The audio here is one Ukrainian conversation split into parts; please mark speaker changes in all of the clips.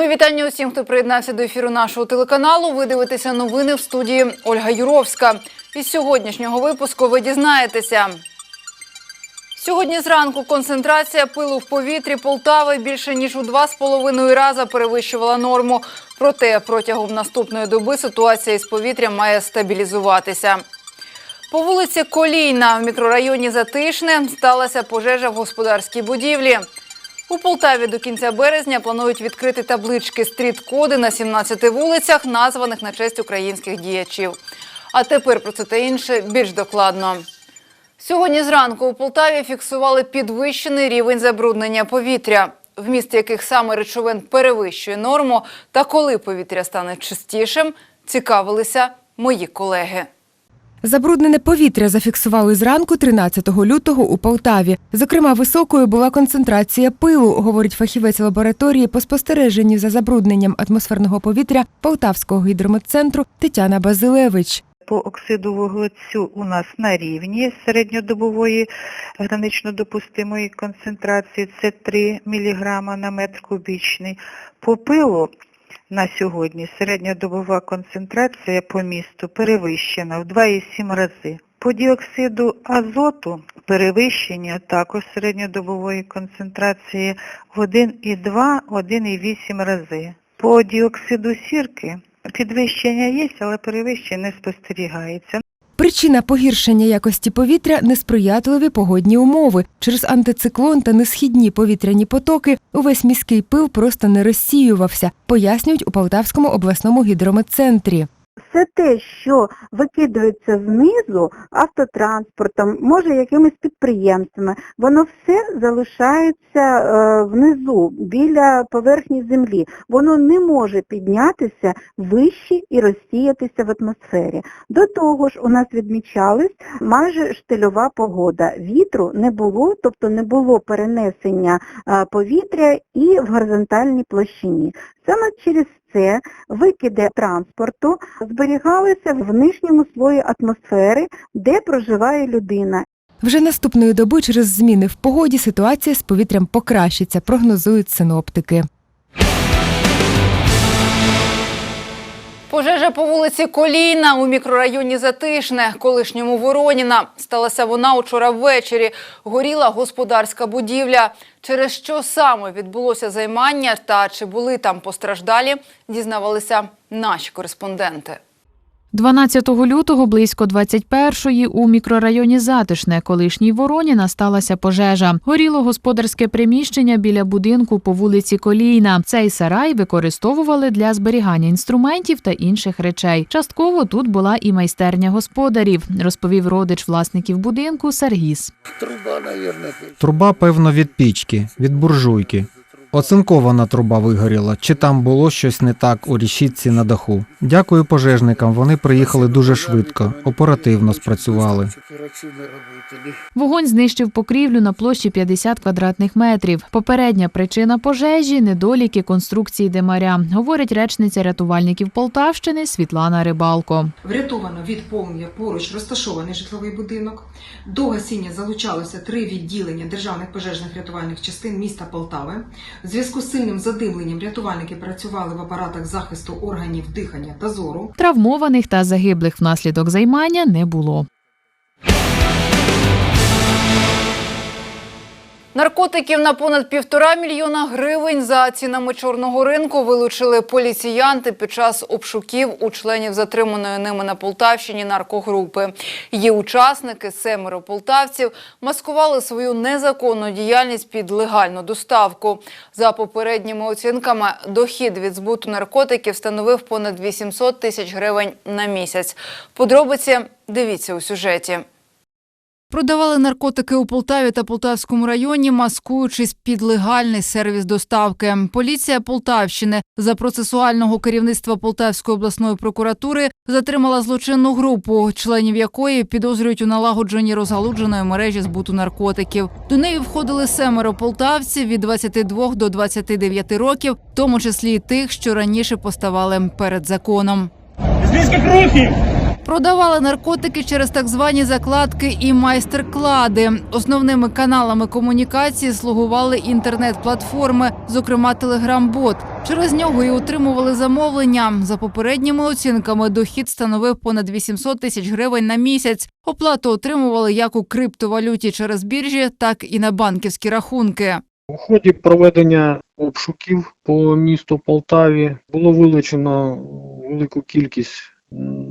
Speaker 1: Ми вітання усім, хто приєднався до ефіру нашого телеканалу. Ви дивитеся новини в студії Ольга Юровська. Із сьогоднішнього випуску ви дізнаєтеся. Сьогодні зранку концентрація пилу в повітрі Полтави більше ніж у два з половиною рази перевищувала норму. Проте протягом наступної доби ситуація із повітрям має стабілізуватися. По вулиці Колійна в мікрорайоні Затишне сталася пожежа в господарській будівлі. У Полтаві до кінця березня планують відкрити таблички стріт-коди на 17 вулицях, названих на честь українських діячів. А тепер про це та інше більш докладно. Сьогодні зранку у Полтаві фіксували підвищений рівень забруднення повітря, вміст яких саме речовин перевищує норму, та коли повітря стане чистішим, цікавилися мої колеги.
Speaker 2: Забруднене повітря зафіксували зранку 13 лютого у Полтаві. Зокрема, високою була концентрація пилу, говорить фахівець лабораторії по спостереженню за забрудненням атмосферного повітря Полтавського гідрометцентру Тетяна Базилевич.
Speaker 3: По оксиду вуглецю у нас на рівні середньодобової гранично допустимої концентрації це 3 мг на метр кубічний. По пилу на сьогодні середньодобова концентрація по місту перевищена в 2,7 рази. По діоксиду азоту перевищення також середньодобової концентрації в 1,2-1,8 рази. По діоксиду сірки підвищення є, але перевищення не спостерігається.
Speaker 2: Причина погіршення якості повітря несприятливі погодні умови. Через антициклон та несхідні повітряні потоки увесь міський пил просто не розсіювався, пояснюють у Полтавському обласному гідрометцентрі.
Speaker 4: Все те, що викидується знизу автотранспортом, може якимись підприємствами, воно все залишається е, внизу, біля поверхні землі. Воно не може піднятися вище і розсіятися в атмосфері. До того ж, у нас відмічалась майже штильова погода. Вітру не було, тобто не було перенесення е, повітря і в горизонтальній площині. Саме через це викиди транспорту зберігалися в нижньому слої атмосфери, де проживає людина.
Speaker 2: Вже наступної доби через зміни в погоді ситуація з повітрям покращиться, прогнозують синоптики.
Speaker 1: Пожежа по вулиці Колійна у мікрорайоні Затишне, колишньому Вороніна. Сталася вона учора ввечері. Горіла господарська будівля. Через що саме відбулося займання та чи були там постраждалі, дізнавалися наші кореспонденти.
Speaker 5: 12 лютого близько 21-ї у мікрорайоні Затишне, колишній Вороніна, сталася пожежа. Горіло господарське приміщення біля будинку по вулиці Колійна. Цей сарай використовували для зберігання інструментів та інших речей. Частково тут була і майстерня господарів, розповів родич власників будинку Сергіс.
Speaker 6: Труба, певно, від пічки, від буржуйки. Оцинкована труба вигоріла, чи там було щось не так у рішітці на даху. Дякую пожежникам, вони приїхали дуже швидко, оперативно спрацювали.
Speaker 5: Вогонь знищив покрівлю на площі 50 квадратних метрів. Попередня причина пожежі недоліки конструкції димаря, говорить речниця рятувальників Полтавщини Світлана Рибалко.
Speaker 7: Врятовано від полум'я поруч розташований житловий будинок. До гасіння залучалося три відділення державних пожежних рятувальних частин міста Полтави. В зв'язку з сильним задимленням рятувальники працювали в апаратах захисту органів дихання та зору.
Speaker 5: Травмованих та загиблих внаслідок займання не було.
Speaker 1: Наркотиків на понад півтора мільйона гривень за цінами чорного ринку вилучили поліціянти під час обшуків у членів затриманої ними на Полтавщині наркогрупи. Її учасники, семеро полтавців, маскували свою незаконну діяльність під легальну доставку. За попередніми оцінками, дохід від збуту наркотиків становив понад 800 тисяч гривень на місяць. Подробиці дивіться у сюжеті. Продавали наркотики у Полтаві та Полтавському районі, маскуючись під легальний сервіс доставки. Поліція Полтавщини за процесуального керівництва Полтавської обласної прокуратури затримала злочинну групу, членів якої підозрюють у налагодженні розгалудженої мережі збуту наркотиків. До неї входили семеро полтавців від 22 до 29 років, в тому числі й тих, що раніше поставали перед законом.
Speaker 8: Рухів!
Speaker 1: Продавали наркотики через так звані закладки і майстер-клади. Основними каналами комунікації слугували інтернет-платформи, зокрема Телеграм-бот. Через нього і отримували замовлення. За попередніми оцінками, дохід становив понад 800 тисяч гривень на місяць. Оплату отримували як у криптовалюті через біржі, так і на банківські рахунки.
Speaker 8: У ході проведення обшуків по місту Полтаві було вилучено велику кількість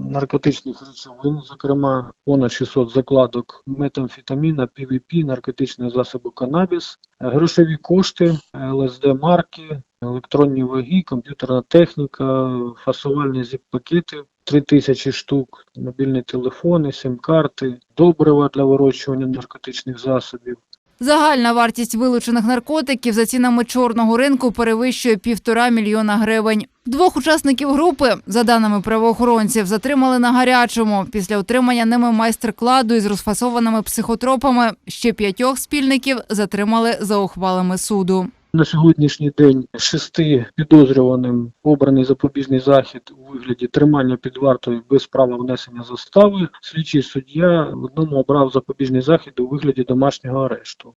Speaker 8: наркотичних речовин, зокрема понад 600 закладок метамфетаміна, PVP, наркотичні засоби канабіс, грошові кошти, ЛСД марки, електронні ваги, комп'ютерна техніка, фасувальні зіп-пакети, 3000 штук, мобільні телефони, сим-карти, добрива для вирощування наркотичних засобів.
Speaker 1: Загальна вартість вилучених наркотиків за цінами чорного ринку перевищує півтора мільйона гривень. Двох учасників групи, за даними правоохоронців, затримали на гарячому після отримання ними майстер-кладу із розфасованими психотропами. Ще п'ятьох спільників затримали за ухвалами суду.
Speaker 8: На сьогоднішній день шести підозрюваним обраний запобіжний захід у вигляді тримання під вартою без права внесення застави. Слідчий суддя одному обрав запобіжний захід у вигляді домашнього арешту.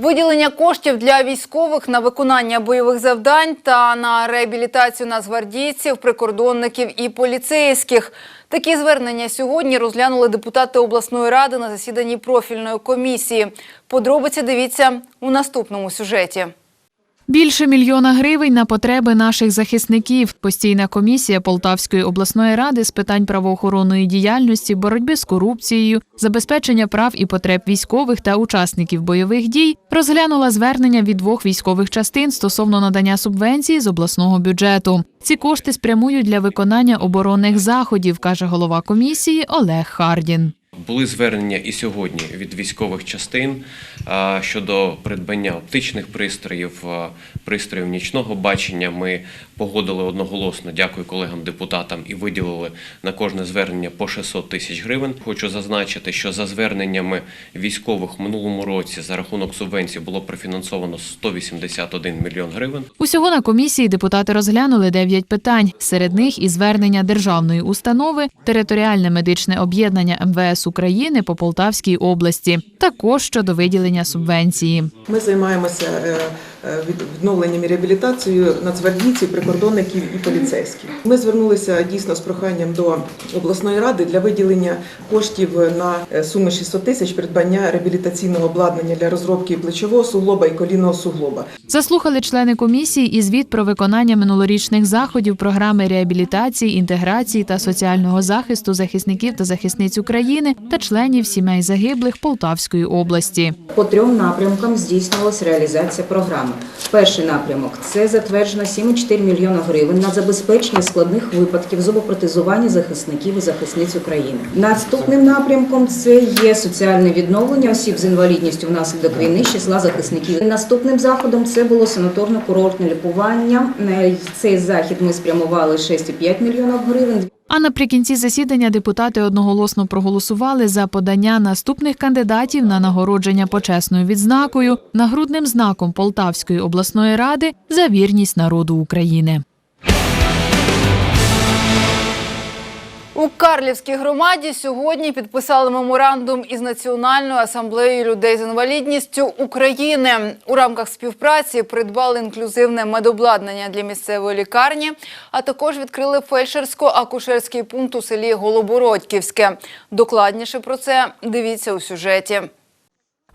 Speaker 1: Виділення коштів для військових на виконання бойових завдань та на реабілітацію нацгвардійців, прикордонників і поліцейських. Такі звернення сьогодні розглянули депутати обласної ради на засіданні профільної комісії. Подробиці дивіться у наступному сюжеті.
Speaker 5: Більше мільйона гривень на потреби наших захисників. Постійна комісія Полтавської обласної ради з питань правоохоронної діяльності, боротьби з корупцією, забезпечення прав і потреб військових та учасників бойових дій розглянула звернення від двох військових частин стосовно надання субвенції з обласного бюджету. Ці кошти спрямують для виконання оборонних заходів, каже голова комісії Олег Хардін.
Speaker 9: Були звернення і сьогодні від військових частин щодо придбання оптичних пристроїв, пристроїв нічного бачення. Ми погодили одноголосно, дякую колегам депутатам, і виділили на кожне звернення по 600 тисяч гривень. Хочу зазначити, що за зверненнями військових минулому році за рахунок субвенції було профінансовано 181 мільйон гривень.
Speaker 5: Усього на комісії депутати розглянули дев'ять питань. Серед них і звернення державної установи, територіальне медичне об'єднання МВС України по Полтавській області, також щодо виділення субвенції.
Speaker 10: Ми займаємося е, відновленням і реабілітацією нацгвардійців, прикордонників і поліцейських. Ми звернулися дійсно з проханням до обласної ради для виділення коштів на е, суму 600 тисяч придбання реабілітаційного обладнання для розробки плечового суглоба і колінного суглоба.
Speaker 5: Заслухали члени комісії і звіт про виконання минулорічних заходів програми реабілітації, інтеграції та соціального захисту захисників та захисниць України та членів сімей загиблих Полтавської області.
Speaker 11: По трьом напрямкам здійснювалася реалізація програми. Перший напрямок це затверджено 7,4 мільйона гривень на забезпечення складних випадків зубопротезування захисників і захисниць України. Наступним напрямком це є соціальне відновлення осіб з інвалідністю внаслідок війни з числа захисників. Наступним заходом це було санаторно-курортне лікування. Цей захід ми спрямували 6,5 мільйонів гривень.
Speaker 5: А наприкінці засідання депутати одноголосно проголосували за подання наступних кандидатів на нагородження почесною відзнакою нагрудним знаком Полтавської обласної ради за вірність народу України.
Speaker 1: У Карлівській громаді сьогодні підписали меморандум із Національною асамблеєю людей з інвалідністю України. У рамках співпраці придбали інклюзивне медобладнання для місцевої лікарні, а також відкрили фельдшерсько-акушерський пункт у селі Голобородьківське. Докладніше про це дивіться у сюжеті.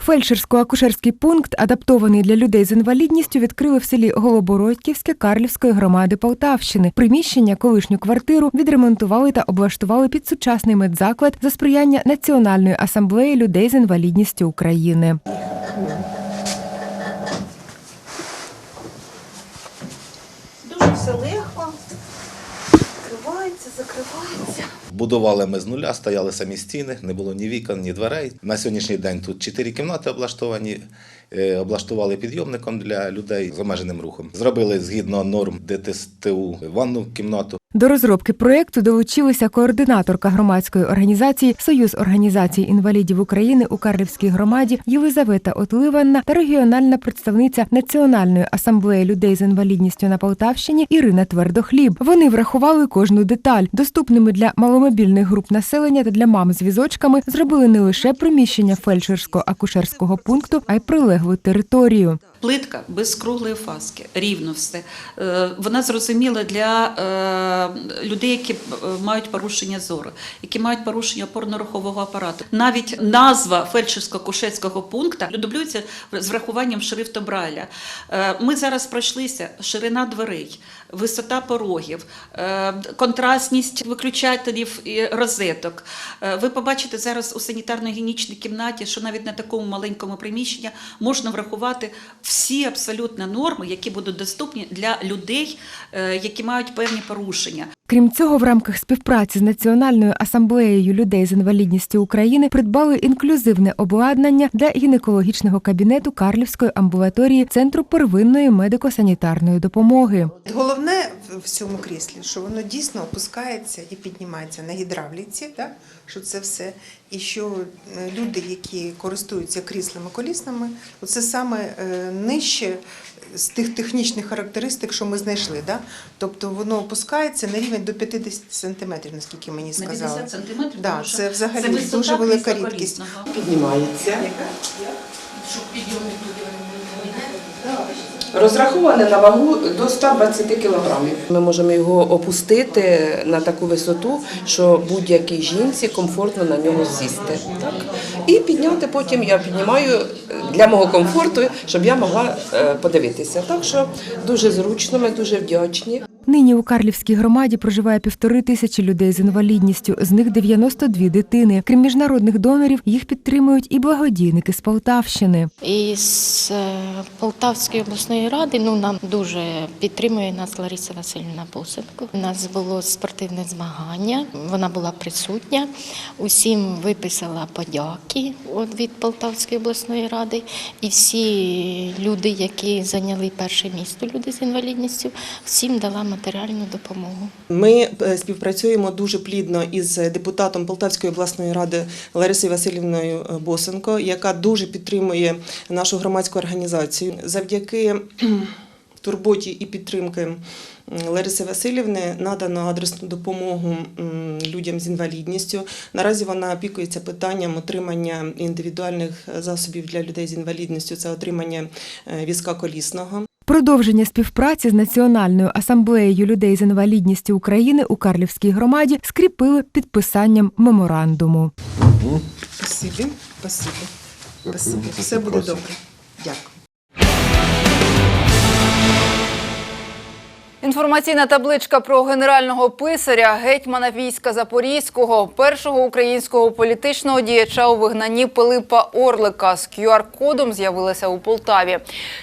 Speaker 2: Фельдшерсько-акушерський пункт, адаптований для людей з інвалідністю, відкрили в селі Голобородьківське Карлівської громади Полтавщини. Приміщення, колишню квартиру відремонтували та облаштували під сучасний медзаклад за сприяння Національної асамблеї людей з інвалідністю України.
Speaker 12: Дуже все легко. Закривається, закривається.
Speaker 13: Будували ми з нуля, стояли самі стіни, не було ні вікон, ні дверей. На сьогоднішній день тут чотири кімнати облаштовані, облаштували підйомником для людей з обмеженим рухом. Зробили згідно норм ДТСТУ ванну кімнату.
Speaker 2: До розробки проєкту долучилися координаторка громадської організації Союз організацій інвалідів України у Карлівській громаді Єлизавета Отливанна та регіональна представниця Національної асамблеї людей з інвалідністю на Полтавщині Ірина Твердохліб. Вони врахували кожну деталь, доступними для маломобільних груп населення та для мам з візочками зробили не лише приміщення фельдшерсько-акушерського пункту, а й прилеглу територію.
Speaker 14: Плитка без круглої фаски, рівно все. Е, Вона зрозуміла для е, людей, які е, мають порушення зору, які мають порушення опорно-рухового апарату. Навіть назва фельдшерсько-кушетського пункту дублюється з врахуванням шрифту Брайля. Ми зараз пройшлися ширина дверей, висота порогів, контрастність виключателів і розеток. Ви побачите зараз у санітарно-гігієнічній кімнаті, що навіть на такому маленькому приміщенні можна врахувати всі абсолютно норми, які будуть доступні для людей, е, які мають певні порушення.
Speaker 2: Крім цього, в рамках співпраці з Національною асамблеєю людей з інвалідністю України придбали інклюзивне обладнання для гінекологічного кабінету Карлівської амбулаторії Центру первинної медико-санітарної допомоги.
Speaker 15: Головне в- цьому кріслі, що воно дійсно опускається і піднімається на гідравліці, да? що це все. І що е, люди, які користуються кріслами колісними, це саме е, нижче з тих технічних характеристик, що ми знайшли. Да? Тобто воно опускається на рівень до 50 сантиметрів, наскільки мені
Speaker 14: На
Speaker 15: сказали.
Speaker 14: 50 сантиметрів,
Speaker 15: Да,
Speaker 14: тому
Speaker 15: це взагалі
Speaker 14: це
Speaker 15: дуже велика рідкість. Піднімається.
Speaker 16: Розраховане на вагу до 120 кілограмів. Ми можемо його опустити на таку висоту, що будь-якій жінці комфортно на нього сісти. Так? І підняти потім я піднімаю для мого комфорту, щоб я могла е, подивитися. Так що дуже зручно, ми дуже вдячні.
Speaker 2: Нині у Карлівській громаді проживає півтори тисячі людей з інвалідністю, з них 92 дитини. Крім міжнародних донорів, їх підтримують і благодійники з Полтавщини.
Speaker 17: І з е, Полтавської обласної ради ну нам дуже підтримує нас Лариса Васильівна Босенко. У нас було спортивне змагання. Вона була присутня. Усім виписала подяки від Полтавської обласної ради. І всі люди, які зайняли перше місто, люди з інвалідністю, всім дала матеріальну допомогу.
Speaker 18: Ми е, співпрацюємо дуже плідно із депутатом Полтавської обласної ради Ларисою Васильівною е, Босенко, яка дуже підтримує нашу громадську організацію. Завдяки турботі і підтримки Лариси Васильівни надано адресну допомогу людям з інвалідністю. Наразі вона опікується питанням отримання індивідуальних засобів для людей з інвалідністю. Це отримання е, візка колісного.
Speaker 2: Продовження співпраці з Національною асамблеєю людей з інвалідністю України у Карлівській громаді скріпили підписанням меморандуму.
Speaker 15: Спасибі, спасибі, спасибі. Все буде добре. Дякую.
Speaker 1: Інформаційна табличка про генерального писаря гетьмана війська Запорізького, першого українського політичного діяча у вигнанні Пилипа Орлика з QR-кодом з'явилася у Полтаві.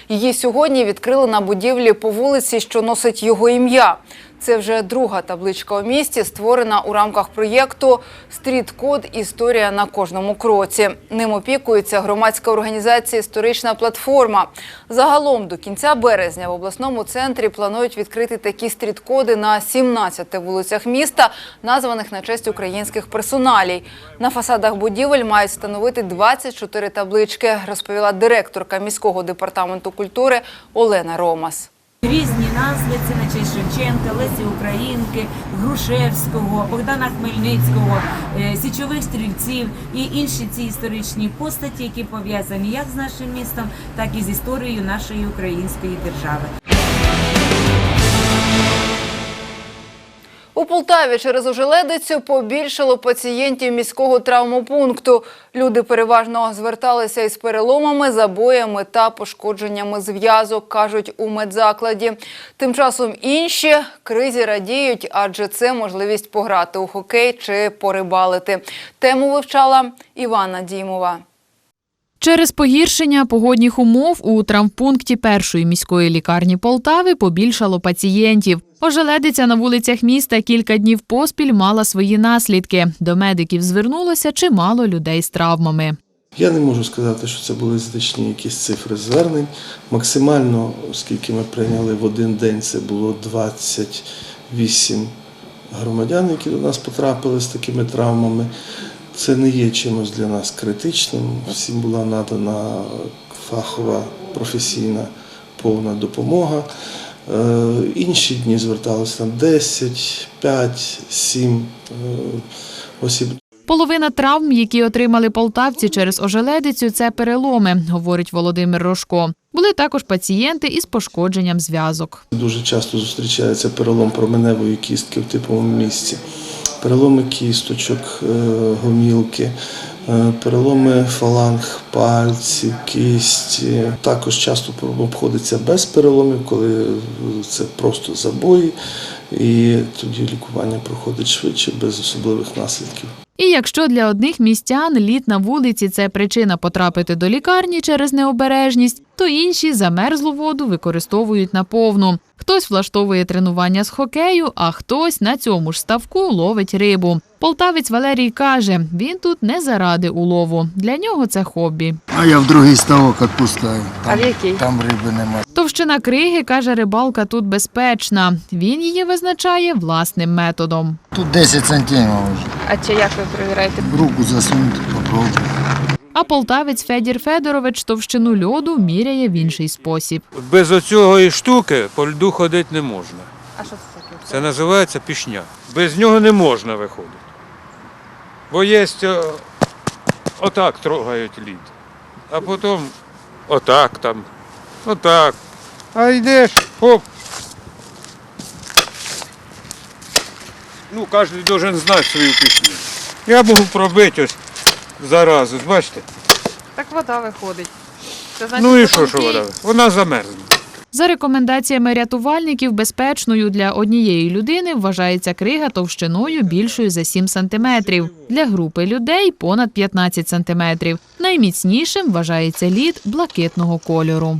Speaker 1: Її сьогодні відкрили на будівлі по вулиці, що носить його ім'я. Це вже друга табличка у місті, створена у рамках проєкту Стріт-код Історія на кожному кроці. Ним опікується громадська організація Історична платформа. Загалом до кінця березня в обласному центрі планують відкрити такі стріт-коди на 17 вулицях міста, названих на честь українських персоналій. На фасадах будівель мають встановити 24 таблички, розповіла директорка міського департаменту культури Олена Ромас.
Speaker 19: Різні назви це на честь Шевченка, Лесі Українки, Грушевського, Богдана Хмельницького, е, січових стрільців і інші ці історичні постаті, які пов'язані як з нашим містом, так і з історією нашої української держави.
Speaker 1: У Полтаві через ожеледицю побільшало пацієнтів міського травмопункту. Люди переважно зверталися із переломами, забоями та пошкодженнями зв'язок, кажуть у медзакладі. Тим часом інші кризі радіють, адже це можливість пограти у хокей чи порибалити. Тему вивчала Івана Дімова.
Speaker 5: Через погіршення погодних умов у травмпункті першої міської лікарні Полтави побільшало пацієнтів. Ожеледиця на вулицях міста кілька днів поспіль мала свої наслідки. До медиків звернулося чимало людей з травмами.
Speaker 20: Я не можу сказати, що це були значні якісь цифри звернень. Максимально, оскільки ми прийняли в один день, це було 28 громадян, які до нас потрапили з такими травмами. Це не є чимось для нас критичним. Всім була надана фахова, професійна, повна допомога. Е, Інші дні зверталися там 10, 5, 7 е, осіб.
Speaker 5: Половина травм, які отримали полтавці через ожеледицю, це переломи, говорить Володимир Рожко. Були також пацієнти із пошкодженням зв'язок.
Speaker 20: Дуже часто зустрічається перелом променевої кістки в типовому місці, переломи кісточок, е, гомілки, переломи фаланг, пальці, кісті. Також часто обходиться без переломів, коли це просто забої, і тоді лікування проходить швидше, без особливих наслідків.
Speaker 5: І якщо для одних містян лід на вулиці це причина потрапити до лікарні через необережність, то інші замерзлу воду використовують наповну. Хтось влаштовує тренування з хокею, а хтось на цьому ж ставку ловить рибу. Полтавець Валерій каже, він тут не заради улову. Для нього це хобі.
Speaker 21: А я в другий ставок відпускаю.
Speaker 5: А в який?
Speaker 21: Там риби немає.
Speaker 5: Товщина криги, каже рибалка, тут безпечна. Він її визначає власним методом.
Speaker 21: Тут 10 сантимів вже.
Speaker 5: А чи як ви перевіряєте?
Speaker 21: Руку засунути, попробую.
Speaker 5: А полтавець Федір Федорович товщину льоду міряє в інший спосіб.
Speaker 22: Без оцього штуки по льду ходити не можна.
Speaker 5: А що це таке?
Speaker 22: Це називається пішня. Без нього не можна виходити. Бо є отак трогають лід. А потім отак там, отак. А йдеш, хоп. Ну, кожен має знати свою пісню. Я можу пробити ось зараз, ось бачите?
Speaker 5: Так вода виходить. Це
Speaker 22: Ну і що, що вода? Вона замерзне.
Speaker 5: За рекомендаціями рятувальників, безпечною для однієї людини вважається крига товщиною більшою за 7 сантиметрів. Для групи людей понад 15 сантиметрів. Найміцнішим вважається лід блакитного кольору.